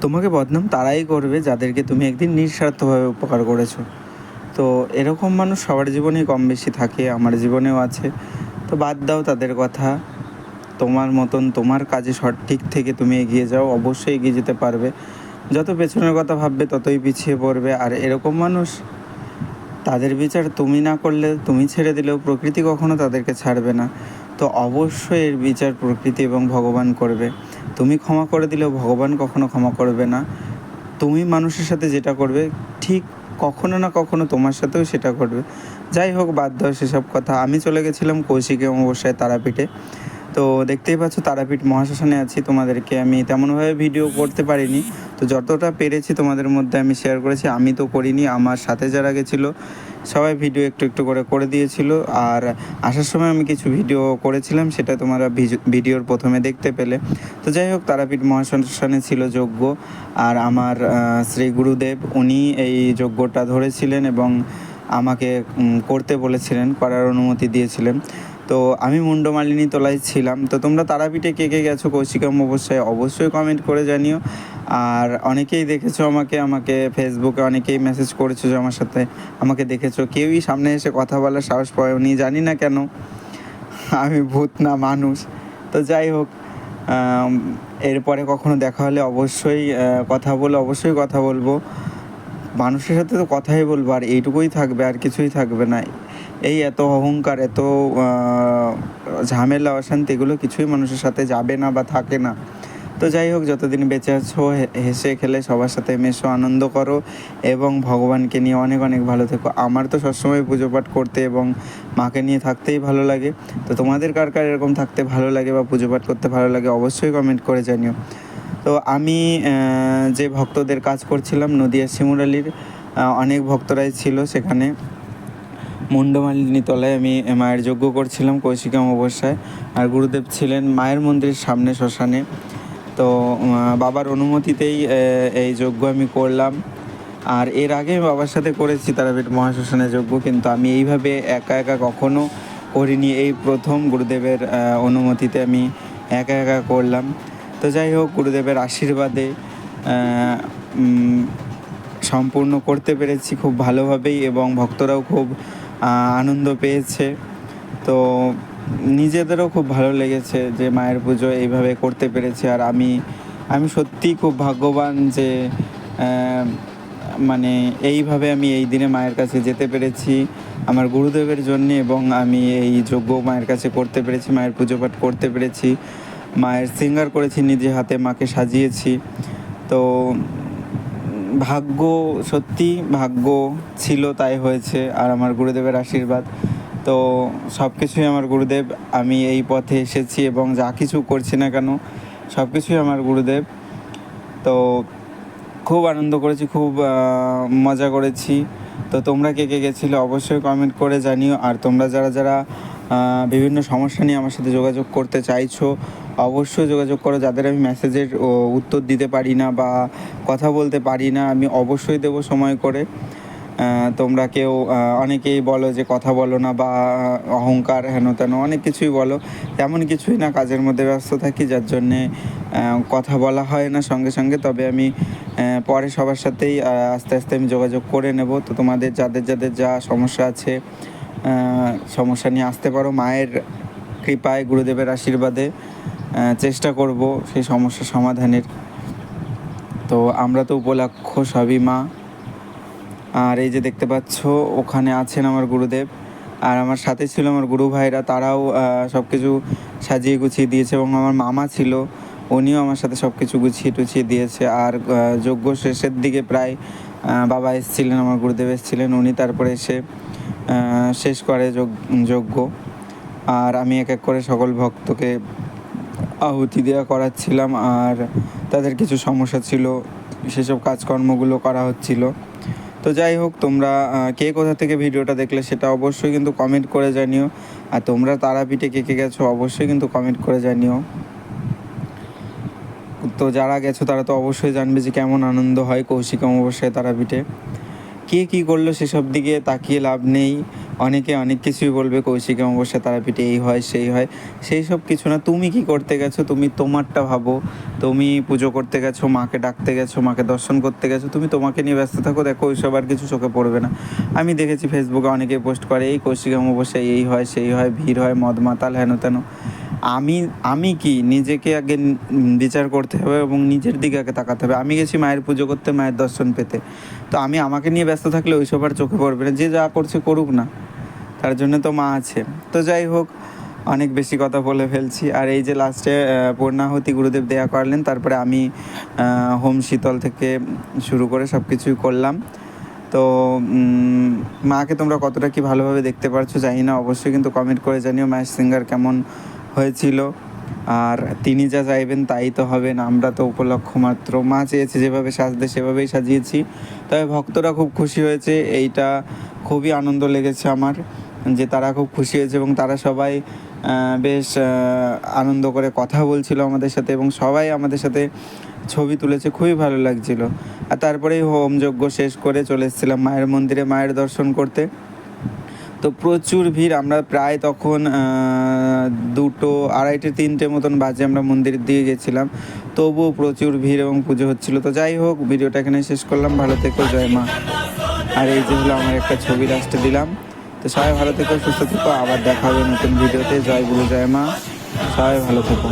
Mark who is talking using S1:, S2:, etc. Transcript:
S1: তোমাকে বদনাম তারাই করবে যাদেরকে তুমি একদিন নিঃস্বার্থভাবে উপকার করেছ। তো এরকম মানুষ সবার জীবনেই কম বেশি থাকে, আমার জীবনেও আছে। তো বাদ দাও তাদের কথা। তোমার মতন তোমার কাজে সঠিক থেকে তুমি এগিয়ে যাও, অবশ্যই এগিয়ে যেতে পারবে। যত পেছনের কথা ভাববে ততই পিছিয়ে পড়বে। আর এরকম মানুষ, তাদের বিচার তুমি না করলে, তুমি ছেড়ে দিলেও প্রকৃতি কখনো তাদেরকে ছাড়বে না। তো অবশ্যই এর বিচার প্রকৃতি এবং ভগবান করবে। তুমি ক্ষমা করে দিলেও ভগবান কখনো ক্ষমা করবে না। তুমি মানুষের সাথে যেটা করবে, ঠিক কখনো না কখনো তোমার সাথেও সেটা ঘটবে। যাই হোক বাধ্য সেসব কথা। আমি চলে গেছিলাম কৌশিকে অবশ্যই তারাপীঠে। তো দেখতেই পাচ্ছ তারাপীঠ মহাশ্মশানে আছি। তোমাদেরকে আমি তেমনভাবে ভিডিও করতে পারিনি। তো যতটা পেরেছি তোমাদের মধ্যে আমি শেয়ার করেছি, আমি তো করিনি, আমার সাথে যারা গেছিল, সবাই ভিডিও একটু একটু করে করে দিয়েছিল। আর আসার সময় আমি কিছু ভিডিও করেছিলাম, সেটা তোমরা ভিডিওর প্রথমে দেখতে পেলে। তো যাই হোক, তারাপীঠ মহাশ্মশানে ছিল যজ্ঞ। আর আমার শ্রী গুরুদেব, উনি এই যজ্ঞটা ধরেছিলেন এবং আমাকে করতে বলেছিলেন, করার অনুমতি দিয়েছিলেন। তো আমি মুন্ডমালিনী তোলায় ছিলাম। তো তোমরা তারাপীঠে কে কে গেছো কৌশিকা অবশ্যই অবশ্যই কমেন্ট করে জানিও। আর অনেকেই দেখেছ আমাকে আমাকে ফেসবুকে অনেকেই মেসেজ করেছ যে আমার সাথে আমাকে দেখেছ। কেউই সামনে এসে কথা বলার সাহস পায়নি জানি না কেন। আমি ভূত না মানুষ। তো যাই হোক এরপরে কখনো দেখা হলে অবশ্যই কথা বলে অবশ্যই কথা বলব। মানুষের সাথে তো কথাই বলব, আর এইটুকুই থাকবে, আর কিছুই থাকবে না। এই এত অহংকার, এত ঝামেলা, অশান্তি, এগুলো কিছুই মানুষের সাথে যাবে না বা থাকে না। তো যাই হোক, যতদিন বেঁচে আছো হেসে খেলে সবার সাথে মেশো, আনন্দ করো এবং ভগবানকে নিয়ে অনেক অনেক ভালো থেকো। আমার তো সবসময় পুজো পাঠ করতে এবং মাকে নিয়ে থাকতেই ভালো লাগে। তো তোমাদের কার কার এরকম থাকতে ভালো লাগে বা পুজো পাঠ করতে ভালো লাগে, অবশ্যই কমেন্ট করে জানিও। তো আমি যে ভক্তদের কাজ করছিলাম, নদিয়া শিমুরালির অনেক ভক্তরাই ছিল সেখানে। মুন্ডমালিনী তলায় আমি মায়ের যজ্ঞ করছিলাম কৌশিকা অমাবস্যায়। আর গুরুদেব ছিলেন মায়ের মন্দিরের সামনে শ্মশানে। তো বাবার অনুমতিতেই এই যজ্ঞ আমি করলাম। আর এর আগে আমি বাবার সাথে করেছি তারাপীঠ মহাশ্মশানে যজ্ঞ, কিন্তু আমি এইভাবে একা একা কখনো করিনি। এই প্রথম গুরুদেবের অনুমতিতে আমি একা একা করলাম। তো যাই হোক, গুরুদেবের আশীর্বাদে সম্পূর্ণ করতে পেরেছি খুব ভালোভাবেই এবং ভক্তরাও খুব আনন্দ পেয়েছে। তো নিজেদেরও খুব ভালো লেগেছে যে মায়ের পুজো এইভাবে করতে পেরেছি। আর আমি আমি সত্যিই খুব ভাগ্যবান যে মানে এইভাবে আমি এই দিনে মায়ের কাছে যেতে পেরেছি, আমার গুরুদেবের জন্য এবং আমি এই যজ্ঞ মায়ের কাছে করতে পেরেছি, মায়ের পুজো পাঠ করতে পেরেছি। মায়ের সিঙ্গার করেছি, নিজে হাতে মাকে সাজিয়েছি। তো ভাগ্য সত্যি, ভাগ্য ছিল তাই হয়েছে আর আমার গুরুদেবের আশীর্বাদ। তো সব কিছুই আমার গুরুদেব, আমি এই পথে এসেছি এবং যা কিছু করছি না কেন সব কিছুই আমার গুরুদেব। তো খুব আনন্দ করেছি, খুব মজা করেছি। তো তোমরা কে কে গেছিলে অবশ্যই কমেন্ট করে জানিও। আর তোমরা যারা যারা বিভিন্ন সমস্যা নিয়ে আমার সাথে যোগাযোগ করতে চাইছো অবশ্যই যোগাযোগ করো, যাদের আমি মেসেজের উত্তর দিতে পারি না বা কথা বলতে পারি না, আমি অবশ্যই দেবো সময় করে। তোমরা কেউ অনেকেই বলো যে কথা বলো না বা অহংকার, হেন তেন, অনেক কিছুই বলো। তেমন কিছুই না, কাজের মধ্যে ব্যস্ত থাকি, যার জন্যে কথা বলা হয় না সঙ্গে সঙ্গে। তবে আমি পরে সবার সাথেই আস্তে আস্তে আমি যোগাযোগ করে নেব। তো তোমাদের, যাদের যাদের যা সমস্যা আছে সমস্যা নিয়ে আসতে পারো, মায়ের কৃপায়, গুরুদেবের আশীর্বাদে। চেষ্টা করব সেই সমস্যা সমাধানের। তো আমরা তো উপলক্ষ সবই মা। আর এই যে দেখতে পাচ্ছ, ওখানে আছেন আমার গুরুদেব। আর আমার সাথে ছিল আমার গুরু ভাইরা, তারাও সব কিছু সাজিয়ে গুছিয়ে দিয়েছে এবং আমার মামা ছিল, উনিও আমার সাথে সব কিছু গুছিয়ে টুছিয়ে দিয়েছে। আর যজ্ঞ শেষের দিকে প্রায় বাবা এসেছিলেন, আমার গুরুদেব এসেছিলেন, উনি তারপরে এসে শেষ করে যজ্ঞ। আর আমি এক এক করে সকল ভক্তকে আহুতি দেওয়া করাচ্ছিলাম আর তাদের কিছু সমস্যা ছিল, সেসব কাজকর্মগুলো করা হচ্ছিল। তো যাই হোক, তোমরা কে কোথা থেকে ভিডিওটা দেখলে সেটা অবশ্যই কিন্তু কমেন্ট করে জানিও। আর তোমরা তারাপীঠে কে কে গেছো অবশ্যই কিন্তু কমেন্ট করে জানিও। তো যারা গেছো তারা তো অবশ্যই জানবে যে কেমন আনন্দ হয় কৌশিক অমাবস্যায় তারাপীঠে। কে কী করল সেসব দিকে তাকিয়ে লাভ নেই। অনেকে অনেক কিছুই বলবে, কৌশিক অমাবস্যা, তারাপীঠে এই হয়, সেই হয়। সেই সব কিছু না, তুমি কি করতে গেছো? তুমি তোমারটা ভাবো। তুমি পুজো করতে গেছো, মাকে ডাকতে গেছো, মাকে দর্শন করতে গেছো, তুমি তোমাকে নিয়ে ব্যস্ত থাকো, দেখো ওইসব আর কিছু চোখে পড়বে না। আমি দেখেছি ফেসবুকে অনেকে পোস্ট করে, এই কৌশিক অমাবস্যায় এই হয়, সেই হয়, ভিড় হয়, মদ মাতাল, হেন তেন। আমি আমি কি নিজেকে আগে বিচার করতে হবে এবং নিজের দিকে আগে তাকাতে হবে? আমি গেছি মায়ের পুজো করতে, মায়ের দর্শন পেতে। তো আমি আমাকে নিয়ে ব্যস্ত থাকলে ওইসব আর চোখে পড়বে না। যে যা করছে করুক না। তার জন্য তো মা আছে। তো যাই হোক, অনেক বেশি কথা বলে ফেলছি। আর এই যে লাস্টে পূর্ণাহতি গুরুদেব দেয়া করলেন, তারপরে আমি হোম শীতল থেকে শুরু করে সব কিছুই করলাম। তো মাকে তোমরা কতটা কি ভালোভাবে দেখতে পারছ জানি না, অবশ্যই কিন্তু কমেন্ট করে জানিও। ম্যাচ সিঙ্গার কেমন হয়েছিল? আর তিনি যা চাইবেন তাই তো হবে না, আমরা তো উপলক্ষ মাত্র। মা চেয়েছে যেভাবে সাজতে, সেভাবেই সাজিয়েছি। তবে ভক্তরা খুব খুশি হয়েছে, এইটা খুবই আনন্দ লেগেছে আমার, যে তারা খুব খুশি হয়েছে এবং তারা সবাই বেশ আনন্দ করে কথা বলছিল আমাদের সাথে এবং সবাই আমাদের সাথে ছবি তুলেছে, খুবই ভালো লাগছিল। আর তারপরেই হোম যজ্ঞ শেষ করে চলে এসেছিলাম মায়ের মন্দিরে মায়ের দর্শন করতে। তো প্রচুর ভিড়, আমরা প্রায় তখন দুটো, আড়াইটে, তিনটে মতন বাজে আমরা মন্দিরের দিকে গেছিলাম। তবুও প্রচুর ভিড় এবং পুজো হচ্ছিল। তো যাই হোক, ভিডিওটা এখানে শেষ করলাম। ভালো থেকো, জয় মা। আর এই যে হলো আমার একটা ছবি লাস্টে দিলাম। তো সবাই ভালো থেকো, সুস্থ থেকো। আবার দেখা হবে নতুন ভিডিওতে। জয় গুরু, জয় মা। সবাই ভালো থেকো।